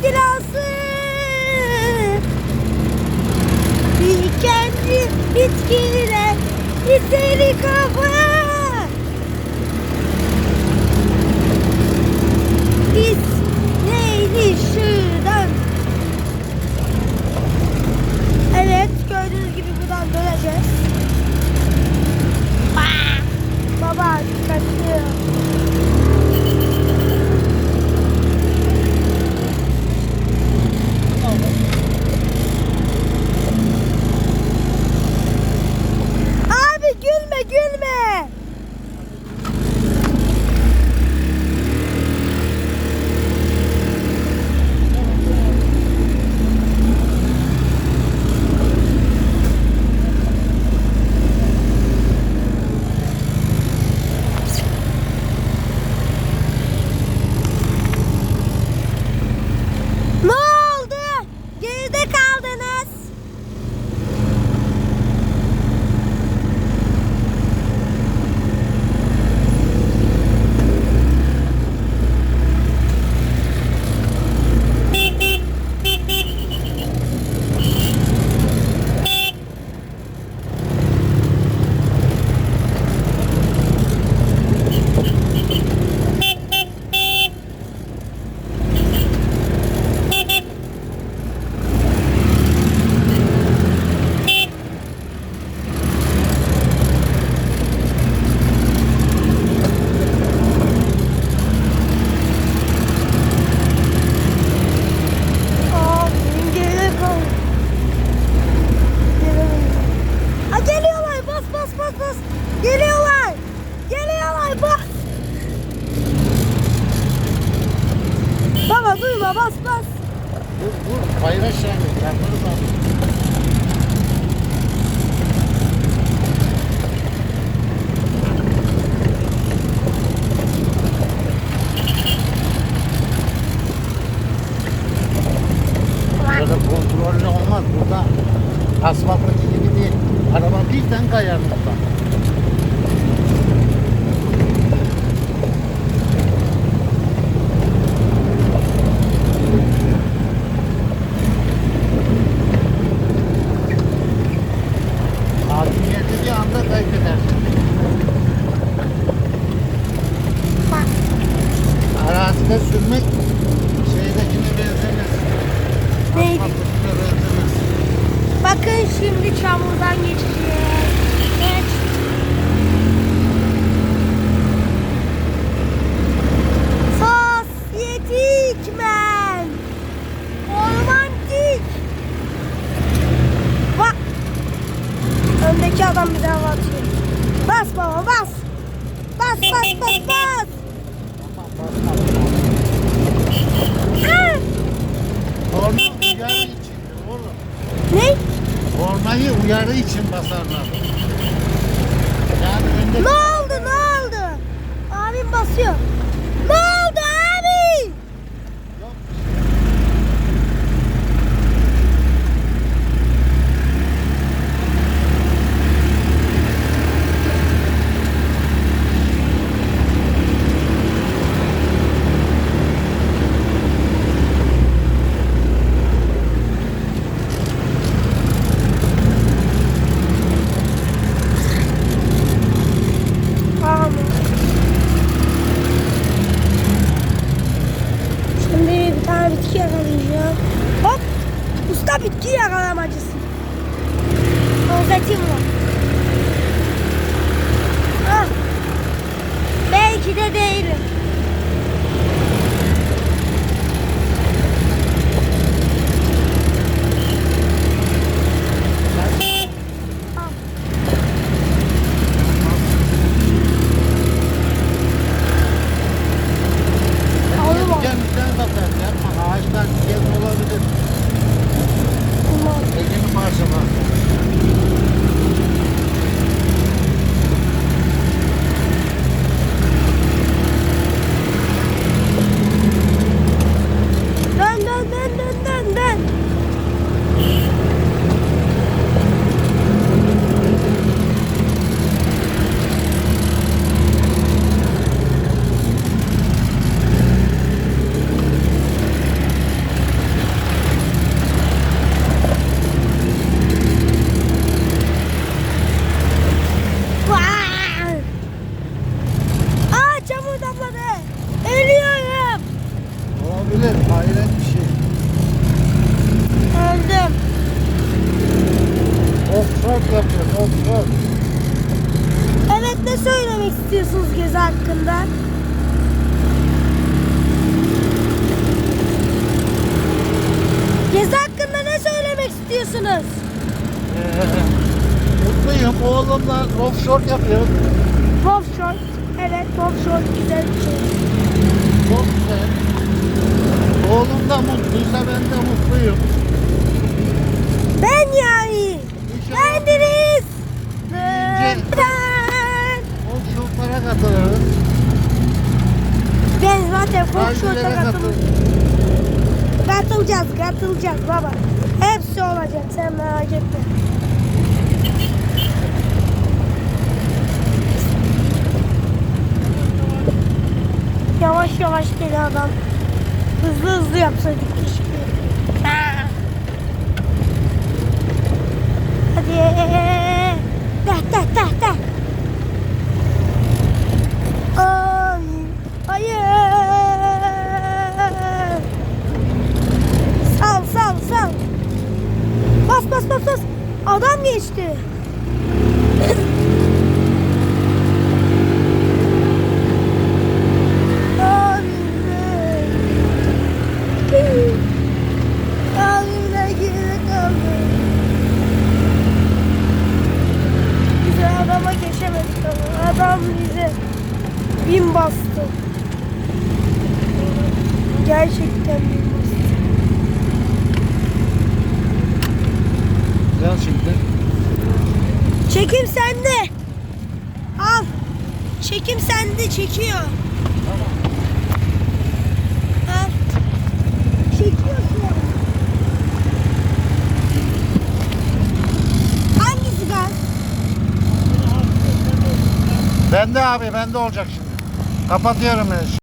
İstilası. Dikenli bitkiler isteri kafa. Biz neydi şuradan? Bas. Dur dur paylaş yani. Abi. Burada kontrollü olmaz. Burada asfalttaki gibi değil. Araba birden kayar burada. Bir anda Bas. Ne? Kornayı uyarı için basarlar. Yani önde Ne oldu ne oldu? Abim basıyor. Ne oldu abi? Tamam. Şimdi bir tane bitki yakalayacağım. Hop. Bitki yakalamacısı. Rozetim var. Ah. Belki de değilim. Öldüler. Hayret bir şey. Öldüm. Offroad yapıyoruz. Offroad. Evet ne söylemek istiyorsunuz gezi hakkında? Gezi hakkında ne söylemek istiyorsunuz? Ee, mutluyum. Oğlumla offshore yapıyoruz. Offshore. Evet offshore güzel bir şey. Çok. Mutluysa ben de mutluyum. Ben yani. Ben. offshore'lara katılırız. Ben zaten offshore'da Tayfilere katıl katılırız. katılacağız, katılacağız baba. Hepsi olacak sen merak etme. Yavaş yavaş gel adam. Hızlı hızlı yapsaydık keşke. Ha. Hadi. Dah dah dah dah. Bin bastı. Gerçekten bin bastı. Gerçekten. Çekim sende. Al. Çekim sende çekiyor. Al. Çekiyorsun. Hangisi gaz? Bende abi bende olacak şimdi. Kapatıyorum ben.